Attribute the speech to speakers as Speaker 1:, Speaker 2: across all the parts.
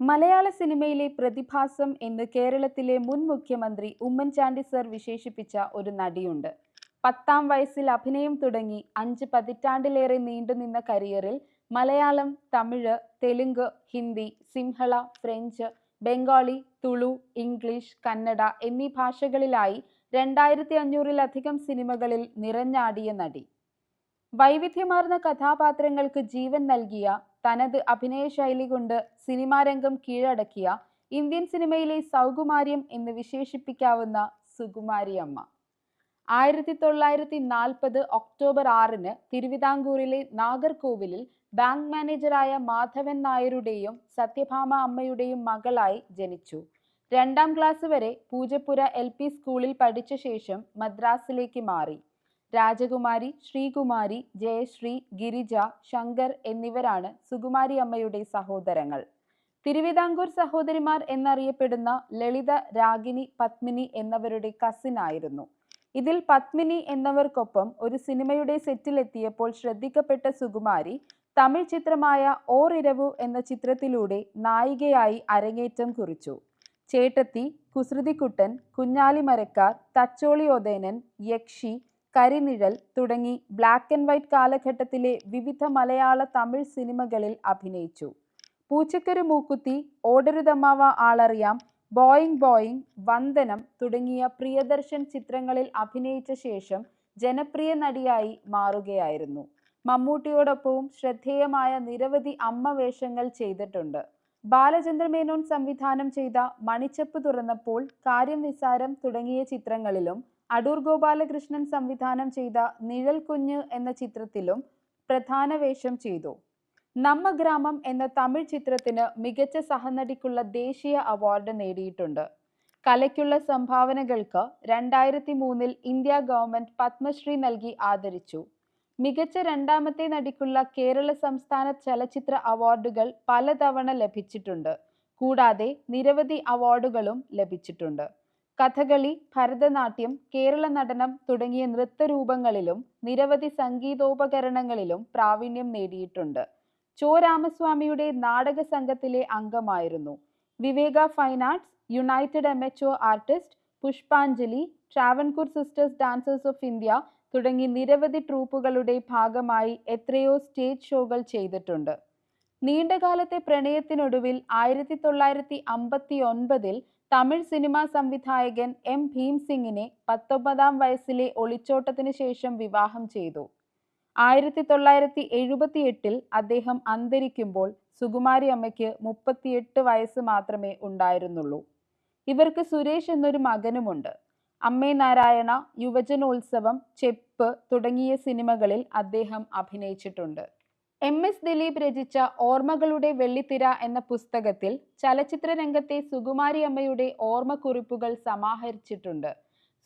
Speaker 1: മലയാള സിനിമയിലെ പ്രതിഭാസം എന്ന് കേരളത്തിലെ മുൻ മുഖ്യമന്ത്രി ഉമ്മൻചാണ്ടി സർ വിശേഷിപ്പിച്ച ഒരു നടിയുണ്ട്. പത്താം വയസ്സിൽ അഭിനയം തുടങ്ങി അഞ്ച് പതിറ്റാണ്ടിലേറെ നീണ്ടുനിന്ന കരിയറിൽ മലയാളം തമിഴ് തെലുങ്ക് ഹിന്ദി സിംഹള ഫ്രഞ്ച് ബംഗാളി തുളു ഇംഗ്ലീഷ് കന്നഡ എന്നീ ഭാഷകളിലായി രണ്ടായിരത്തി അഞ്ഞൂറിലധികം സിനിമകളിൽ നിറഞ്ഞാടിയ നടി. വൈവിധ്യമാർന്ന കഥാപാത്രങ്ങൾക്ക് ജീവൻ നൽകിയ തനത് അഭിനയ ശൈലി കൊണ്ട് സിനിമാരംഗം കീഴടക്കിയ ഇന്ത്യൻ സിനിമയിലെ സൗകുമാര്യം എന്ന് വിശേഷിപ്പിക്കാവുന്ന സുകുമാരി അമ്മ ആയിരത്തി തൊള്ളായിരത്തി നാൽപ്പത് ഒക്ടോബർ ആറിന് തിരുവിതാംകൂറിലെ നാഗർകോവിലിൽ ബാങ്ക് മാനേജറായ മാധവൻ നായരുടെയും സത്യഭാമ അമ്മയുടെയും മകളായി ജനിച്ചു. രണ്ടാം ക്ലാസ് വരെ പൂജപ്പുര എൽ സ്കൂളിൽ പഠിച്ച ശേഷം മദ്രാസിലേക്ക് മാറി. രാജകുമാരി ശ്രീകുമാരി ജയശ്രീ ഗിരിജ ശങ്കർ എന്നിവരാണ് സുകുമാരി അമ്മയുടെ സഹോദരങ്ങൾ. തിരുവിതാംകൂർ സഹോദരിമാർ എന്നറിയപ്പെടുന്ന ലളിത രാഗിനി പത്മിനി എന്നവരുടെ കസിൻ ആയിരുന്നു. ഇതിൽ പത്മിനി എന്നവർക്കൊപ്പം ഒരു സിനിമയുടെ സെറ്റിലെത്തിയപ്പോൾ ശ്രദ്ധിക്കപ്പെട്ട സുകുമാരി തമിഴ് ചിത്രമായ ഓറിരവു എന്ന ചിത്രത്തിലൂടെ നായികയായി അരങ്ങേറ്റം കുറിച്ചു. ചേട്ടത്തി കുസൃതിക്കുട്ടൻ കുഞ്ഞാലിമരക്കാർ തച്ചോളി ഒതേനൻ യക്ഷി കരിനിഴൽ തുടങ്ങി ബ്ലാക്ക് ആൻഡ് വൈറ്റ് കാലഘട്ടത്തിലെ വിവിധ മലയാള തമിഴ് സിനിമകളിൽ അഭിനയിച്ചു. പൂച്ചക്കരു മൂക്കുത്തി ഓടരുതമ്മാവ ആളറിയാം ബോയിങ് ബോയിങ് വന്ദനം തുടങ്ങിയ പ്രിയദർശൻ ചിത്രങ്ങളിൽ അഭിനയിച്ച ശേഷം ജനപ്രിയ നടിയായി മാറുകയായിരുന്നു. മമ്മൂട്ടിയോടൊപ്പവും ശ്രദ്ധേയമായ നിരവധി അമ്മ വേഷങ്ങൾ ചെയ്തിട്ടുണ്ട്. ബാലചന്ദ്രമേനോൻ സംവിധാനം ചെയ്ത മണിച്ചപ്പ് തുറന്നപ്പോൾ കാര്യം നിസാരം തുടങ്ങിയ ചിത്രങ്ങളിലും അടൂർ ഗോപാലകൃഷ്ണൻ സംവിധാനം ചെയ്ത നിഴൽ കുഞ്ഞ് എന്ന ചിത്രത്തിലും പ്രധാന വേഷം ചെയ്തു. നമ്മ ഗ്രാമം എന്ന തമിഴ് ചിത്രത്തിന് മികച്ച സഹനടിക്കുള്ള ദേശീയ അവാർഡ് നേടിയിട്ടുണ്ട്. കലയ്ക്കുള്ള സംഭാവനകൾക്ക് രണ്ടായിരത്തി മൂന്നിൽ ഇന്ത്യ ഗവൺമെന്റ് പത്മശ്രീ നൽകി ആദരിച്ചു. മികച്ച രണ്ടാമത്തെ നടിക്കുള്ള കേരള സംസ്ഥാന ചലച്ചിത്ര അവാർഡുകൾ പലതവണ ലഭിച്ചിട്ടുണ്ട്. കൂടാതെ നിരവധി അവാർഡുകളും ലഭിച്ചിട്ടുണ്ട്. കഥകളി ഭരതനാട്യം കേരള നടനം തുടങ്ങിയ നൃത്തരൂപങ്ങളിലും നിരവധി സംഗീതോപകരണങ്ങളിലും പ്രാവീണ്യം നേടിയിട്ടുണ്ട്. ചോ രാമസ്വാമിയുടെ നാടക സംഘത്തിലെ അംഗമായിരുന്നു. Viveka fine arts united M H O artist Pushpanjali Travancore sisters dancers of India തുടങ്ങി നിരവധി ട്രൂപ്പുകളുടെ ഭാഗമായി എത്രയോ സ്റ്റേജ് ഷോകൾ ചെയ്തിട്ടുണ്ട്. നീണ്ടകാലത്തെ പ്രണയത്തിനൊടുവിൽ ആയിരത്തി തൊള്ളായിരത്തി അമ്പത്തി ഒൻപതിൽ തമിഴ് സിനിമാ സംവിധായകൻ എം ഭീംസിംഗിനെ പത്തൊമ്പതാം വയസ്സിലെ ഒളിച്ചോട്ടത്തിന് ശേഷം വിവാഹം ചെയ്തു. ആയിരത്തി തൊള്ളായിരത്തി എഴുപത്തി എട്ടിൽ അദ്ദേഹം അന്തരിക്കുമ്പോൾ സുകുമാരി അമ്മയ്ക്ക് മുപ്പത്തിയെട്ട് വയസ്സ് മാത്രമേ ഉണ്ടായിരുന്നുള്ളൂ. ഇവർക്ക് സുരേഷ് എന്നൊരു മകനുമുണ്ട്. അമ്മേ നാരായണ യുവജനോത്സവം ചെപ്പ് തുടങ്ങിയ സിനിമകളിൽ അദ്ദേഹം അഭിനയിച്ചിട്ടുണ്ട്. എം എസ് ദിലീപ് രചിച്ച ഓർമ്മകളുടെ വെള്ളിത്തിര എന്ന പുസ്തകത്തിൽ ചലച്ചിത്ര രംഗത്തെ സുകുമാരി അമ്മയുടെ ഓർമ്മക്കുറിപ്പുകൾ സമാഹരിച്ചിട്ടുണ്ട്.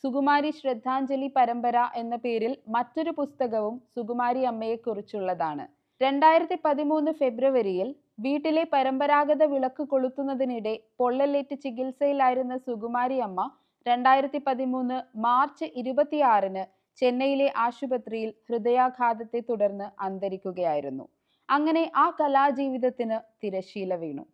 Speaker 1: സുകുമാരി ശ്രദ്ധാഞ്ജലി പരമ്പര എന്ന പേരിൽ മറ്റൊരു പുസ്തകവും സുകുമാരി അമ്മയെക്കുറിച്ചുള്ളതാണ് രണ്ടായിരത്തി പതിമൂന്ന് ഫെബ്രുവരിയിൽ വീട്ടിലെ പരമ്പരാഗത വിളക്ക് കൊളുത്തുന്നതിനിടെ പൊള്ളലേറ്റ് ചികിത്സയിലായിരുന്ന സുകുമാരി അമ്മ രണ്ടായിരത്തി പതിമൂന്ന് മാർച്ച് ഇരുപത്തിയാറിന് ചെന്നൈയിലെ ആശുപത്രിയിൽ ഹൃദയാഘാതത്തെ തുടർന്ന് അന്തരിക്കുകയായിരുന്നു. അങ്ങനെ ആ കലാജീവിതത്തിന് തിരശീല വീണു.